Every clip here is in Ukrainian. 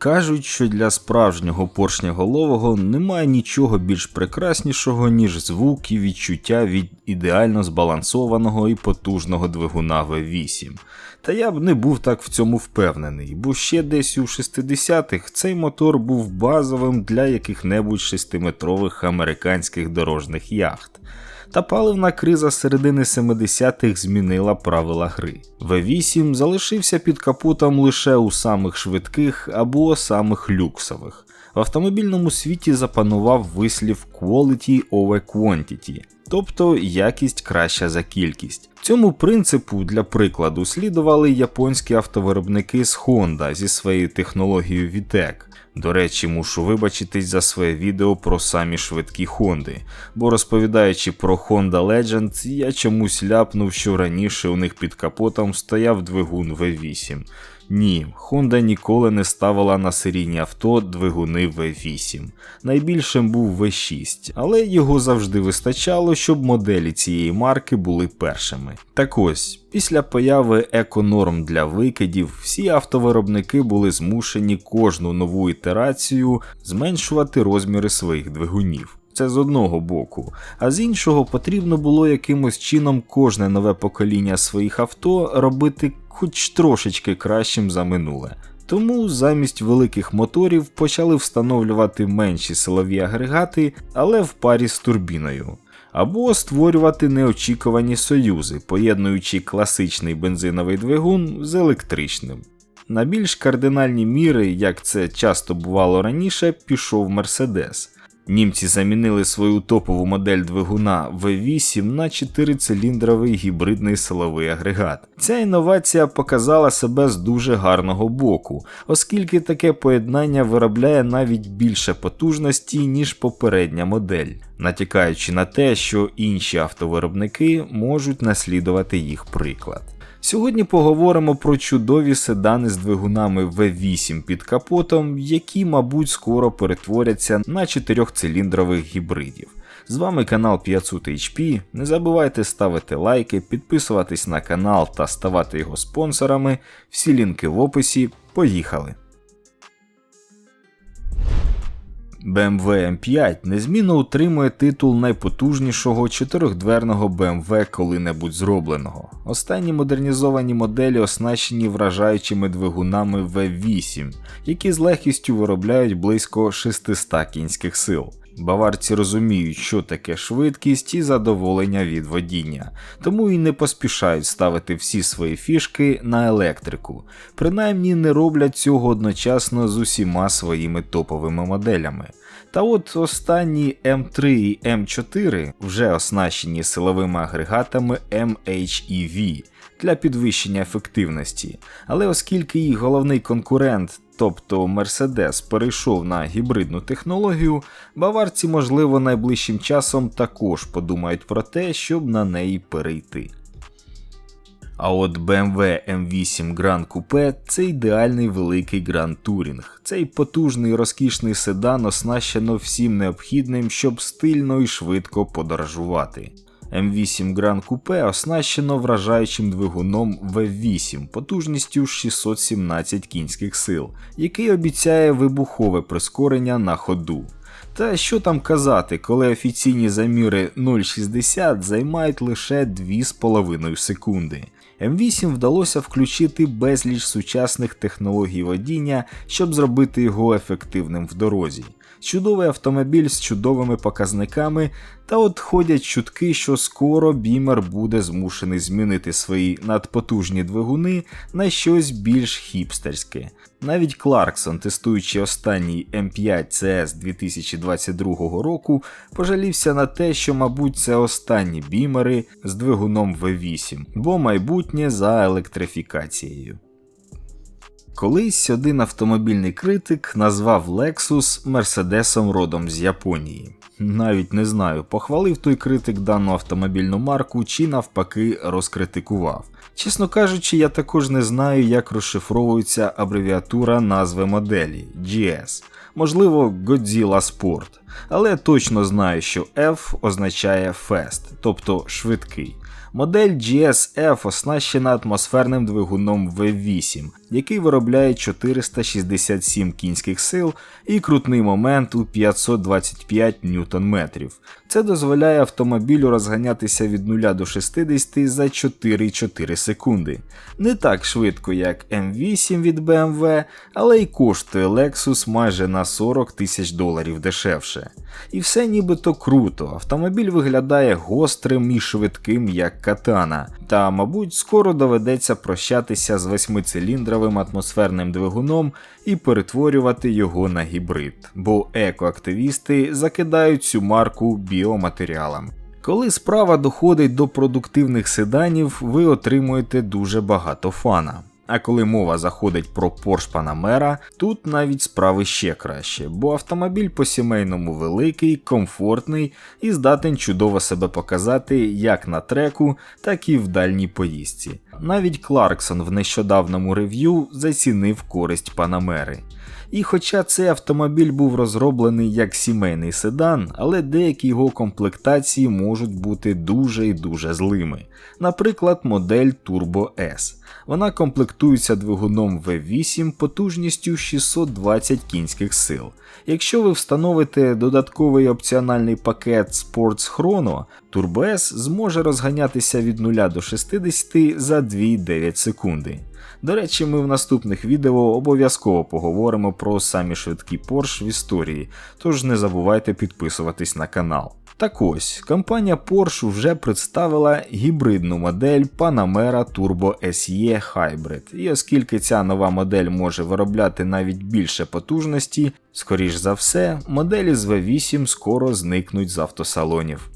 Кажуть, що для справжнього поршнеголового немає нічого більш прекраснішого, ніж звук і відчуття від ідеально збалансованого і потужного двигуна V8. Та я б не був так в цьому впевнений, бо ще десь у 60-х цей мотор був базовим для яких-небудь шестиметрових американських дорожніх яхт. Та паливна криза середини 70-х змінила правила гри. В8 залишився під капотом лише у самих швидких або самих люксових. В автомобільному світі запанував вислів quality over quantity, тобто якість краща за кількість. Цьому принципу, для прикладу, слідували японські автовиробники з Honda зі своєю технологією VTEC. До речі, мушу вибачитись за своє відео про самі швидкі Хонди, бо розповідаючи про Honda Legend, я чомусь ляпнув, що раніше у них під капотом стояв двигун V8. Ні, Honda ніколи не ставила на серійні авто двигуни V8. Найбільшим був V6, але його завжди вистачало, щоб моделі цієї марки були першими. Так ось, після появи еконорм для викидів, всі автовиробники були змушені кожну нову ітерацію зменшувати розміри своїх двигунів. Це з одного боку, а з іншого потрібно було якимось чином кожне нове покоління своїх авто робити хоч трошечки кращим за минуле. Тому замість великих моторів почали встановлювати менші силові агрегати, але в парі з турбіною. Або створювати неочікувані союзи, поєднуючи класичний бензиновий двигун з електричним. На більш кардинальні міри, як це часто бувало раніше, пішов Мерседес. Німці замінили свою топову модель двигуна V8 на 4-циліндровий гібридний силовий агрегат. Ця інновація показала себе з дуже гарного боку, оскільки таке поєднання виробляє навіть більше потужності, ніж попередня модель, натякаючи на те, що інші автовиробники можуть наслідувати їх приклад. Сьогодні поговоримо про чудові седани з двигунами V8 під капотом, які, мабуть, скоро перетворяться на 4-циліндрових гібридів. З вами канал 500 HP. Не забувайте ставити лайки, підписуватись на канал та ставати його спонсорами. Всі лінки в описі. Поїхали! BMW M5 незмінно утримує титул найпотужнішого чотирьохдверного BMW коли-небудь зробленого. Останні модернізовані моделі оснащені вражаючими двигунами V8, які з легкістю виробляють близько 600 кінських сил. Баварці розуміють, що таке швидкість і задоволення від водіння, тому і не поспішають ставити всі свої фішки на електрику, принаймні не роблять цього одночасно з усіма своїми топовими моделями. Та от останні М3 і М4 вже оснащені силовими агрегатами MHEV для підвищення ефективності, але оскільки їх головний конкурент тобто Мерседес перейшов на гібридну технологію, баварці, можливо, найближчим часом також подумають про те, щоб на неї перейти. А от BMW M8 Grand Coupe це ідеальний великий Grand Touring. Цей потужний розкішний седан оснащено всім необхідним, щоб стильно і швидко подорожувати. М8 Grand Coupe оснащено вражаючим двигуном V8 потужністю 617 кінських сил, який обіцяє вибухове прискорення на ходу. Та що там казати, коли офіційні заміри 0,60 займають лише 2,5 секунди. М8 вдалося включити безліч сучасних технологій водіння, щоб зробити його ефективним в дорозі чудовий автомобіль з чудовими показниками, та от ходять чутки, що скоро Бімер буде змушений змінити свої надпотужні двигуни на щось більш хіпстерське. Навіть Кларксон, тестуючи останній M5 CS 2022 року, пожалівся на те, що, мабуть, це останні бімери з двигуном V8, бо майбутнє за електрифікацією. Колись один автомобільний критик назвав Lexus Мерседесом родом з Японії. Навіть не знаю, похвалив той критик дану автомобільну марку чи навпаки розкритикував. Чесно кажучи, я також не знаю, як розшифровується абревіатура назви моделі GS, можливо, Godzilla Sport, але точно знаю, що F означає Fast, тобто швидкий. Модель GSF оснащена атмосферним двигуном V8, який виробляє 467 кінських сил і крутний момент у 525 Нм. Це дозволяє автомобілю розганятися від 0 до 60 за 4,4 секунди. Не так швидко, як M8 від BMW, але й коштує Lexus майже на 40 тисяч доларів дешевше. І все нібито круто, автомобіль виглядає гострим і швидким, як катана, та, мабуть, скоро доведеться прощатися з восьмициліндровим атмосферним двигуном і перетворювати його на гібрид, бо екоактивісти закидають цю марку біоматеріалами. Коли справа доходить до продуктивних седанів, ви отримуєте дуже багато фана. А коли мова заходить про Porsche Panamera, тут навіть справи ще краще, бо автомобіль по сімейному великий, комфортний і здатен чудово себе показати як на треку, так і в дальній поїздці. Навіть Кларксон в нещодавному рев'ю зацінив користь Панамери. І хоча цей автомобіль був розроблений як сімейний седан, але деякі його комплектації можуть бути дуже і дуже злими. Наприклад, модель Turbo S. Вона комплектується двигуном V8 потужністю 620 кінських сил. Якщо ви встановите додатковий опціональний пакет Sports Chrono, Turbo S зможе розганятися від 0 до 60 за 2,9 секунди. До речі, ми в наступних відео обов'язково поговоримо про самі швидкі Porsche в історії, тож не забувайте підписуватись на канал. Так ось, компанія Porsche вже представила гібридну модель Panamera Turbo SE Hybrid, і оскільки ця нова модель може виробляти навіть більше потужності, скоріш за все, моделі з V8 скоро зникнуть з автосалонів.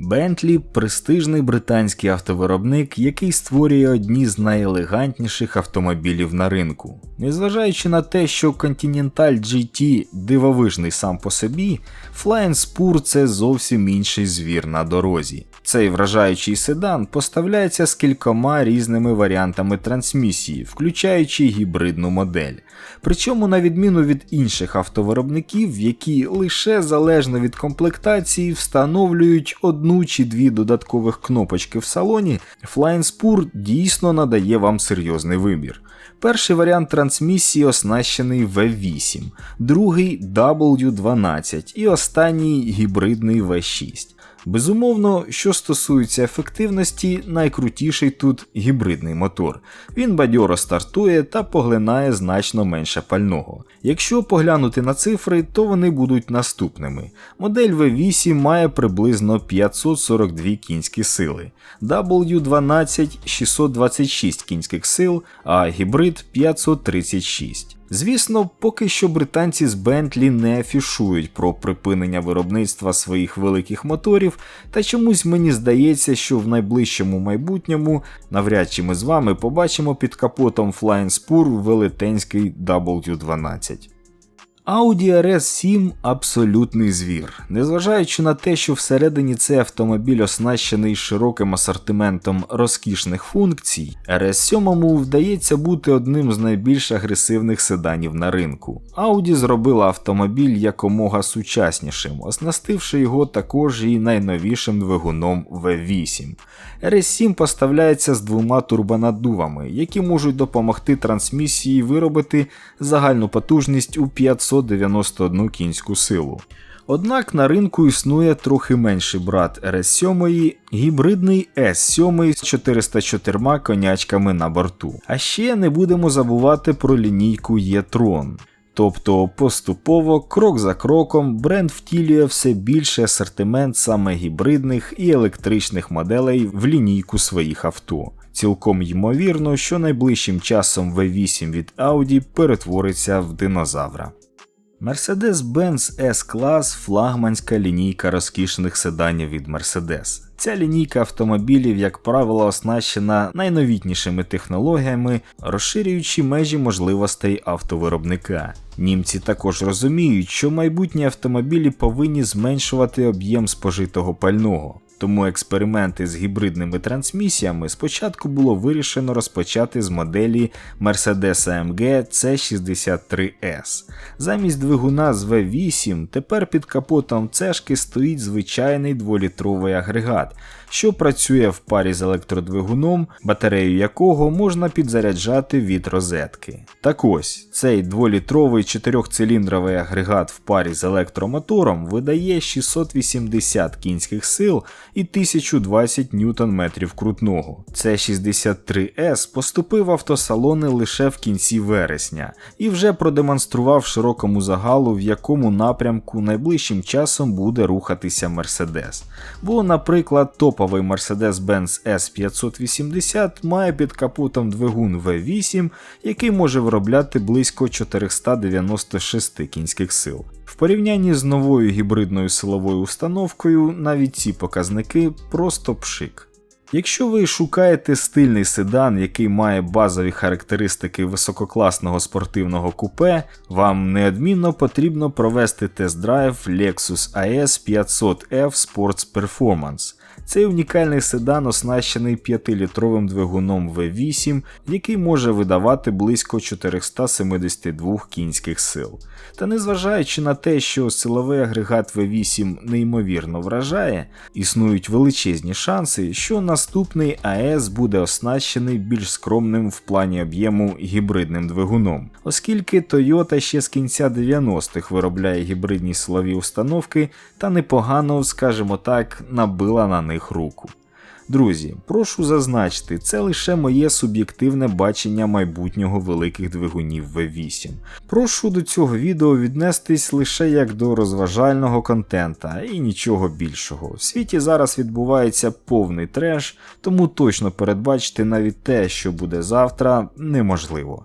Bentley – престижний британський автовиробник, який створює одні з найелегантніших автомобілів на ринку. Незважаючи на те, що Continental GT дивовижний сам по собі, Flying Spur – це зовсім інший звір на дорозі. Цей вражаючий седан поставляється з кількома різними варіантами трансмісії, включаючи гібридну модель. Причому, на відміну від інших автовиробників, які лише залежно від комплектації встановлюють одну чи дві додаткових кнопочки в салоні, Flying Spur дійсно надає вам серйозний вибір. Перший варіант трансмісії оснащений V8, другий W12 і останній гібридний V6. Безумовно, що стосується ефективності, найкрутіший тут гібридний мотор. Він бадьоро стартує та поглинає значно менше пального. Якщо поглянути на цифри, то вони будуть наступними. Модель V8 має приблизно 542 кінські сили, W12 626 кінських сил, а гібрид 536. Звісно, поки що британці з Бентлі не афішують про припинення виробництва своїх великих моторів, та чомусь мені здається, що в найближчому майбутньому навряд чи ми з вами побачимо під капотом Flying Spur велетенський W12. Audi RS7 абсолютний звір. Незважаючи на те, що всередині цей автомобіль оснащений широким асортиментом розкішних функцій, RS7 вдається бути одним з найбільш агресивних седанів на ринку. Audi зробила автомобіль якомога сучаснішим, оснастивши його також і найновішим двигуном V8. RS7 поставляється з двома турбонаддувами, які можуть допомогти трансмісії виробити загальну потужність у 591 кінську силу. Однак на ринку існує трохи менший брат RS7, гібридний S7 з 404 конячками на борту. А ще не будемо забувати про лінійку e-tron. Тобто поступово, крок за кроком, бренд втілює все більший асортимент саме гібридних і електричних моделей в лінійку своїх авто. Цілком ймовірно, що найближчим часом V8 від Audi перетвориться в динозавра. Mercedes-Benz S-Class флагманська лінійка розкішних седанів від Mercedes. Ця лінійка автомобілів, як правило, оснащена найновітнішими технологіями, розширюючи межі можливостей автовиробника. Німці також розуміють, що майбутні автомобілі повинні зменшувати об'єм спожитого пального. Тому експерименти з гібридними трансмісіями спочатку було вирішено розпочати з моделі Mercedes AMG C63S. Замість двигуна з V8 тепер під капотом цешки стоїть звичайний 2-літровий агрегат, що працює в парі з електродвигуном, батарею якого можна підзаряджати від розетки. Так ось, цей 2-літровий 4-циліндровий агрегат в парі з електромотором видає 680 кінських сил і 1020 ньютон-метрів крутного. Це 63S поступив в автосалони лише в кінці вересня і вже продемонстрував широкому загалу, в якому напрямку найближчим часом буде рухатися Mercedes. Бо, наприклад, топовий Mercedes-Benz S580 має під капотом двигун V8, який може виробляти близько 496 кінських сил. В порівнянні з новою гібридною силовою установкою навіть ці показники просто пшик. Якщо ви шукаєте стильний седан, який має базові характеристики висококласного спортивного купе, вам неодмінно потрібно провести тест-драйв Lexus AS 500F Sports Performance. Цей унікальний седан оснащений 5-літровим двигуном V8, який може видавати близько 472 кінських сил. Та незважаючи на те, що силовий агрегат V8 неймовірно вражає, існують величезні шанси, що наступний АЕС буде оснащений більш скромним в плані об'єму гібридним двигуном, оскільки Toyota ще з кінця 90-х виробляє гібридні силові установки та непогано, скажімо так, набила на них руку. Друзі, прошу зазначити, це лише моє суб'єктивне бачення майбутнього великих двигунів V8. Прошу до цього відео віднестись лише як до розважального контента і нічого більшого. В світі зараз відбувається повний треш, тому точно передбачити навіть те, що буде завтра, неможливо.